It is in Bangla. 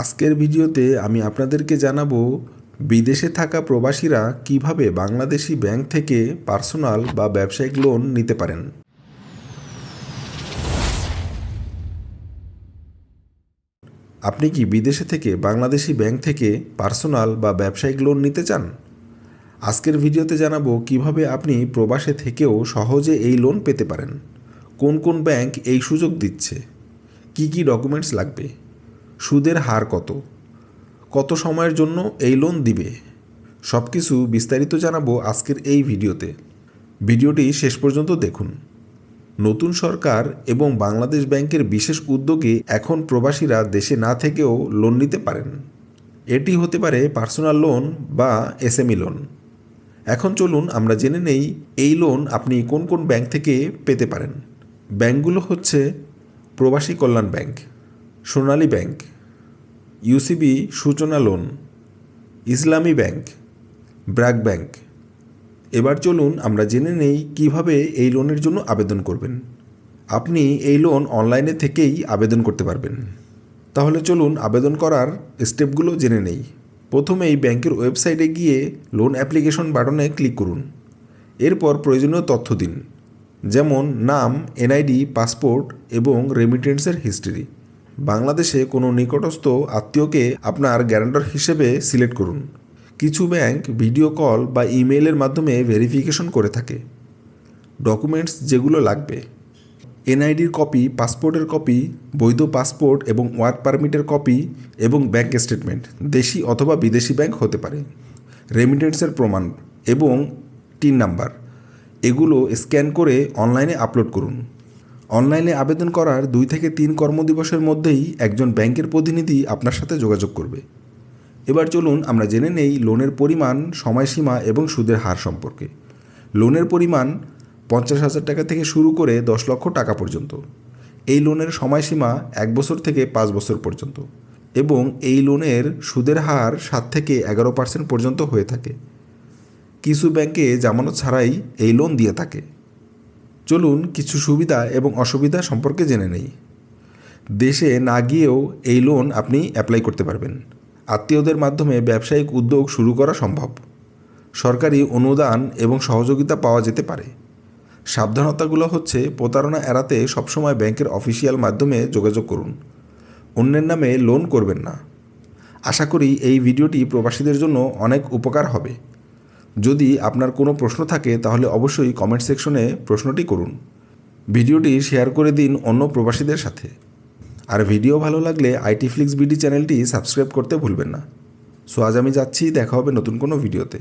আজকের ভিডিওতে আমি আপনাদেরকে জানাব, বিদেশে থাকা প্রবাসীরা কীভাবে বাংলাদেশি ব্যাংক থেকে পার্সোনাল বা ব্যবসায়িক লোন নিতে পারেন। আপনি কি বিদেশে থেকে বাংলাদেশি ব্যাংক থেকে পার্সোনাল বা ব্যবসায়িক লোন নিতে চান? আজকের ভিডিওতে জানাব কীভাবে আপনি প্রবাসে থেকেও সহজে এই লোন পেতে পারেন। কোন কোন ব্যাংক এই সুযোগ দিচ্ছে? কি কি ডকুমেন্টস লাগবে? সুদের হার কত? কত সময়ের জন্য এই লোন দিবে? সব কিছু বিস্তারিত জানাব আজকের এই ভিডিওতে। ভিডিওটি শেষ পর্যন্ত দেখুন। নতুন সরকার এবং বাংলাদেশ ব্যাংকের বিশেষ উদ্যোগে এখন প্রবাসীরা দেশে না থেকেও লোন নিতে পারেন। এটি হতে পারে পার্সোনাল লোন বা এসএমই লোন এখন চলুন আমরা জেনে নেই এই লোন আপনি কোন কোন ব্যাংক থেকে পেতে পারেন। ব্যাংকগুলো হচ্ছে Probashi Kallyan bank, Sonali bank UCB Suchana loan, Islami bank, BRAC bank. এবার চলুন আমরা জেনে নেই কীভাবে এই লোনের জন্য আবেদন করবেন। আপনি এই লোন অনলাইনে থেকেই আবেদন করতে পারবেন। তাহলে চলুন আবেদন করার স্টেপগুলো জেনে নেই। প্রথমেই ব্যাংকের ওয়েবসাইটে গিয়ে লোন অ্যাপ্লিকেশন বাটনে ক্লিক করুন। এরপর প্রয়োজনীয় তথ্য দিন, যেমন নাম, এনআইডি, পাসপোর্ট এবং রেমিটেন্সের হিস্ট্রি বাংলাদেশে কোনো নিকটস্থ আত্মীয়কে আপনার গ্যারান্টর হিসেবে সিলেক্ট করুন। কিছু ব্যাংক ভিডিও কল বা ইমেইলের মাধ্যমে ভেরিফিকেশন করে থাকে। ডকুমেন্টস যেগুলো লাগবে। এনআইডির কপি, পাসপোর্টের কপি, বৈধ পাসপোর্ট এবং ওয়ার্ক পারমিটের কপি এবং ব্যাংক স্টেটমেন্ট, দেশি অথবা বিদেশি ব্যাংক হতে পারে। রেমিটেন্সের প্রমাণ এবং টিন নাম্বার। এগুলো স্ক্যান করে অনলাইনে আপলোড করুন। অনলাইনে আবেদন করার দুই থেকে তিন কর্মদিবসের মধ্যেই একজন ব্যাংকের প্রতিনিধি আপনার সাথে যোগাযোগ করবে। এবার চলুন আমরা জেনে নেই লোনের পরিমাণ, সময়সীমা এবং সুদের হার সম্পর্কে। লোনের পরিমাণ পঞ্চাশ হাজার টাকা থেকে শুরু করে দশ লক্ষ টাকা পর্যন্ত। এই লোনের সময়সীমা এক বছর থেকে পাঁচ বছর পর্যন্ত এবং এই লোনের সুদের হার সাত থেকে এগারো পার্সেন্ট পর্যন্ত হয়ে থাকে। কিছু ব্যাংকে জামানত ছাড়াই এই লোন দিয়ে থাকে। চলুন কিছু সুবিধা এবং অসুবিধা সম্পর্কে জেনে নেই। দেশে না গিয়েও এই লোন আপনি অ্যাপ্লাই করতে পারবেন। আত্মীয়দের মাধ্যমে ব্যবসায়িক উদ্যোগ শুরু করা সম্ভব। সরকারি অনুদান এবং সহযোগিতা পাওয়া যেতে পারে। সাবধানতাগুলো হচ্ছে প্রতারণা এড়াতে সবসময় ব্যাংকের অফিসিয়াল মাধ্যমে যোগাযোগ করুন। অন্যের নামে লোন করবেন না। আশা করি এই ভিডিওটি প্রবাসীদের জন্য অনেক উপকার হবে। যদি আপনার কোনো প্রশ্ন থাকে, তাহলে অবশ্যই কমেন্ট সেকশনে প্রশ্নটি করুন। ভিডিওটি শেয়ার করে দিন অন্য প্রবাসীদের সাথে। আর ভিডিও ভালো লাগলে আইটি ফ্লিক্স বিডি চ্যানেলটি সাবস্ক্রাইব করতে ভুলবেন না। সো আজ আমি যাচ্ছি, দেখা হবে নতুন কোনো ভিডিওতে